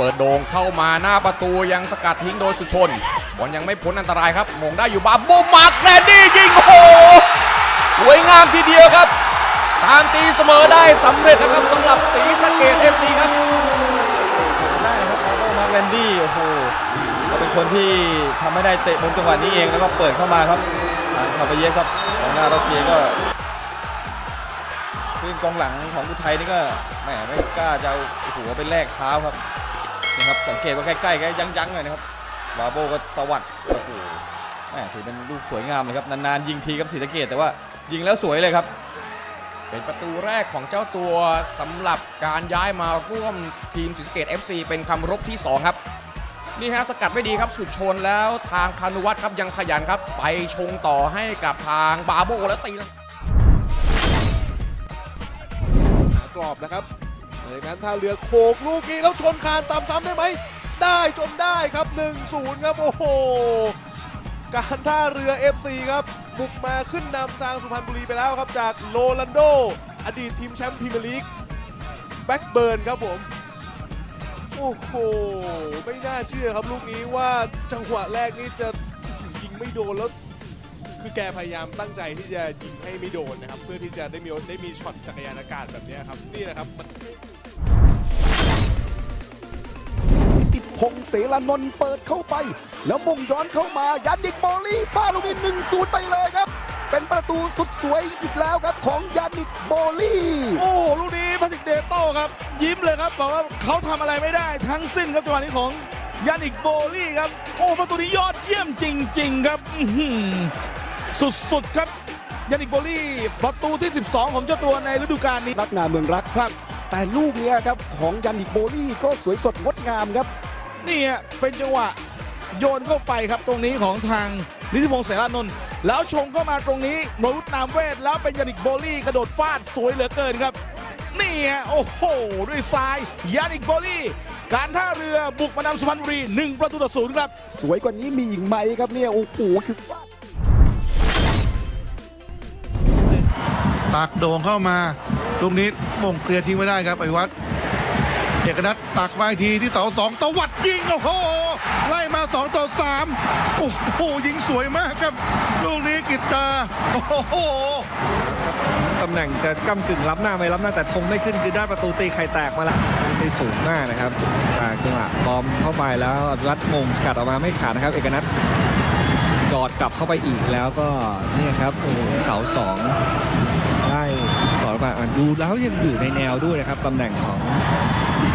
ปิดโด่งเข้ามาหน้าประตูยังสกัดทิ้งโดยสุชนบอลยังไม่พ้นอันตรายครับมงได้อยู่บาโบมาร์กแรนดี้ยิงโอ้โหสวยงามทีเดียวครับตามตีเสมอได้สำเร็จนะครับสำหรับศรีสะเกดเอฟซีครับได้นะครับมาโก้มาร์กแวนดี้โอ้โหเขาเป็นคนที่ทำให้ได้เตะมุมจังหวะนี้เองแล้วก็เปิดเข้ามาครับทางคาเบเยสครับของหน้ารัสเซียก็ขึ้นกองหลังของอุทัยนี่ก็แหมไม่กล้าจะเอาหัวไปแลกเท้าครับ นะครับสังเกตว่าใกล้ๆก็ยั้งๆหน่อยนะครับบาโบก็ตวัดโอ้โหแหมถือเป็นลูกสวยงามเลยครับนานๆยิงทีครับศรีสะเกดแต่ว่ายิงแล้วสวยเลยครับ เป็นประตูแรกของเจ้าตัวสำหรับการย้ายมาร่วมทีมศรีสะเกด FC เป็นคำรบที่ 2 ครับนี่ฮะสกัดไม่ดีครับสุดชนแล้วทางพานุวัฒน์ครับยังขยันครับ ไปชงต่อให้กับทางบาโบแล้วตีแล้วหากรอบนะครับ จากนั้นท่าเรือโขกลูกนี้แล้วชนคานตามซ้ำได้ไหม ได้จนได้ครับ 1-0 ครับ โอ้โห การท่าเรือ FC ครับ บุกมาขึ้นนำทางสุพรรณบุรีไปแล้วครับ จากโรลันโด อดีตทีมแชมป์พรีเมียร์ลีกแบ็กเบิร์นครับผม โอ้โห ไม่น่าเชื่อครับลูกนี้ว่าจังหวะแรกนี่จะยิงไม่โดนแล้วคือแกพยายามตั้งใจที่จะยิงให้ไม่โดนนะครับ เพื่อที่จะได้มีได้มีช็อตจักรยานอากาศแบบนี้ครับ นี่แหละครับมัน พงศ์เสรานนท์เปิดเข้าไป แล้วมงย้อนเข้ามายันดิกโบลี่ฟาดลูกนี้หนึ่งศูนย์ไปเลยครับ เป็นประตูสุดสวยอีกแล้วครับของยานิกโบลี่โอ้โหลูกนี้พาสิกเดโต้ครับ ยิ้มเลยครับบอกว่าเขาทำอะไรไม่ได้ทั้งสิ้นครับจังหวะนี้ของยานิกโบลี่ครับ โอ้ประตูนี้ยอดเยี่ยมจริง ๆ ครับอื้อหือสุดๆครับยานิกโบลี่ประตูที่ 12 ของเจ้าตัวในฤดูกาลนี้รักนาเมืองรักครับ แต่ลูกเนี้ยครับของยานิกโบลี่ก็สวยสดงดงามครับ นี่ฮะเป็นจังหวะโยนเข้าไปครับตรงนี้ของทางนิติพงศ์เสรานนท์แล้วชงเข้ามาตรงนี้มรุตนามเวทแล้วเป็นยานิกโบลี่กระโดดฟาดสวยเหลือเกินครับ นี่ฮะโอ้โห ด้วยซ้ายยานิกโบลี่ การท่าเรือบุกมานำสุพรรณบุรีหนึ่งประตูต่อศูนย์ครับ สวยกว่านี้มีอีกไหมครับเนี่ยโอ้โหคือฟาดตักโด่งเข้ามาลูกนี้มงเคลียร์ทิ้งไม่ได้ครับไอวัด เอกนัทตักมาอีกทีที่เสาสองตวัดยิงโอ้โหไล่มา 2 ต่อ 3 โอ้โหยิงสวยมากครับ ลูกนี้กิตตาโอ้โหตำแหน่งจะก้ากึ่งรับหน้าไม่รับหน้าแต่ธงไม่ขึ้นคือได้ประตูตีไข่แตกมาแล้วได้สูงมากนะครับจากจังหวะบอมเข้าไปแล้วอภิวัตมงสกัดออกมาไม่ขาดนะครับ เอกนัทดอดกลับเข้าไปอีกแล้วก็นี่ครับโอ้เสาสองได้สอนมาดูแล้วยังอยู่ในแนวด้วยนะครับตำแหน่งของ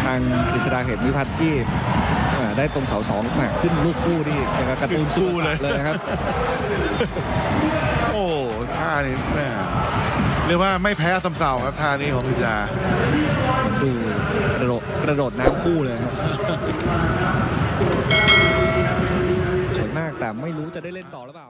ทางกฤษดาเขตวิพัฒน์ที่อ่าได้ตรงเสาสองมาขึ้นลูกคู่นี่อย่างกับการ์ตูนขึ้นคู่สู้เลยเลยนะครับ โอ้ท่านี้แม่เรียกว่าไม่แพ้สำเสาครับท่านี้ของกิตตาเหมือนดูกระโดดกระโดดน้ำคู่เลยครับสวยมากแต่ไม่รู้จะได้เล่นต่อหรือเปล่า